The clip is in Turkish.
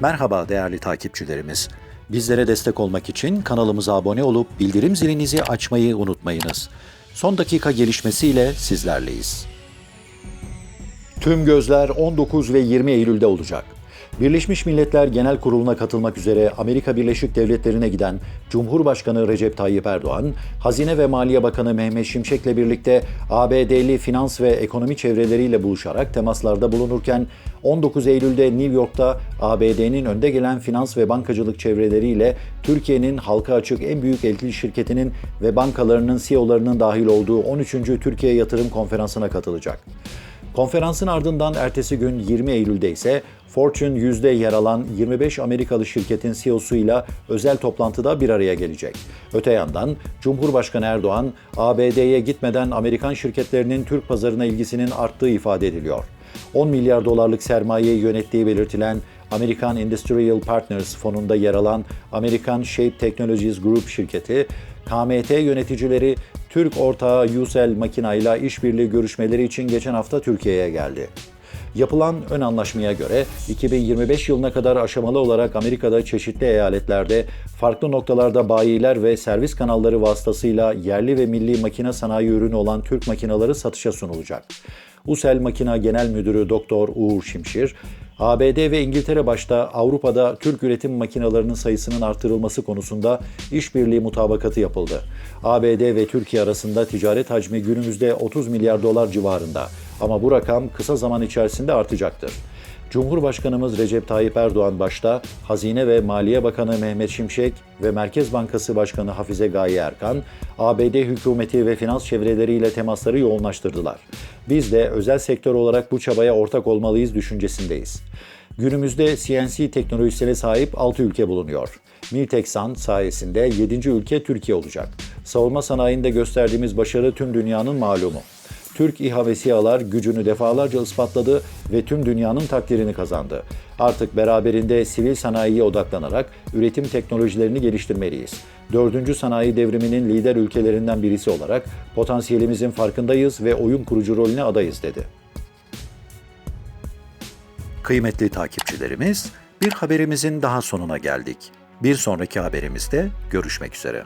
Merhaba değerli takipçilerimiz. Bizlere destek olmak için kanalımıza abone olup bildirim zilinizi açmayı unutmayınız. Son dakika gelişmesiyle sizlerleyiz. Tüm gözler 19 ve 20 Eylül'de olacak. Birleşmiş Milletler Genel Kurulu'na katılmak üzere Amerika Birleşik Devletleri'ne giden Cumhurbaşkanı Recep Tayyip Erdoğan, Hazine ve Maliye Bakanı Mehmet Şimşek'le birlikte ABD'li finans ve ekonomi çevreleriyle buluşarak temaslarda bulunurken 19 Eylül'de New York'ta ABD'nin önde gelen finans ve bankacılık çevreleriyle Türkiye'nin halka açık en büyük elçilik şirketinin ve bankalarının CEO'larının dahil olduğu 13. Türkiye Yatırım Konferansı'na katılacak. Konferansın ardından ertesi gün 20 Eylül'de ise Fortune 100'de yer alan 25 Amerikalı şirketin CEO'suyla özel toplantıda bir araya gelecek. Öte yandan Cumhurbaşkanı Erdoğan, ABD'ye gitmeden Amerikan şirketlerinin Türk pazarına ilgisinin arttığı ifade ediliyor. 10 milyar dolarlık sermayeyi yönettiği belirtilen American Industrial Partners fonunda yer alan American Shape Technologies Group şirketi, KMT yöneticileri Türk ortağı Yusel Makina ile işbirliği görüşmeleri için geçen hafta Türkiye'ye geldi. Yapılan ön anlaşmaya göre 2025 yılına kadar aşamalı olarak Amerika'da çeşitli eyaletlerde farklı noktalarda bayiler ve servis kanalları vasıtasıyla yerli ve milli makine sanayi ürünü olan Türk makineleri satışa sunulacak. Usel Makina Genel Müdürü Doktor Uğur Şimşir, ABD ve İngiltere başta Avrupa'da Türk üretim makinelerinin sayısının artırılması konusunda işbirliği mutabakatı yapıldı. ABD ve Türkiye arasında ticaret hacmi günümüzde 30 milyar dolar civarında ama bu rakam kısa zaman içerisinde artacaktır. Cumhurbaşkanımız Recep Tayyip Erdoğan başta Hazine ve Maliye Bakanı Mehmet Şimşek ve Merkez Bankası Başkanı Hafize Gaye Erkan, ABD hükümeti ve finans çevreleriyle temasları yoğunlaştırdılar. Biz de özel sektör olarak bu çabaya ortak olmalıyız düşüncesindeyiz. Günümüzde CNC teknolojisine sahip 6 ülke bulunuyor. Milteksan sayesinde 7. ülke Türkiye olacak. Savunma sanayinde gösterdiğimiz başarı tüm dünyanın malumu. Türk İHA ve SİHA'lar gücünü defalarca ispatladı ve tüm dünyanın takdirini kazandı. Artık beraberinde sivil sanayiye odaklanarak üretim teknolojilerini geliştirmeliyiz. Dördüncü sanayi devriminin lider ülkelerinden birisi olarak potansiyelimizin farkındayız ve oyun kurucu rolüne adayız dedi. Kıymetli takipçilerimiz, bir haberimizin daha sonuna geldik. Bir sonraki haberimizde görüşmek üzere.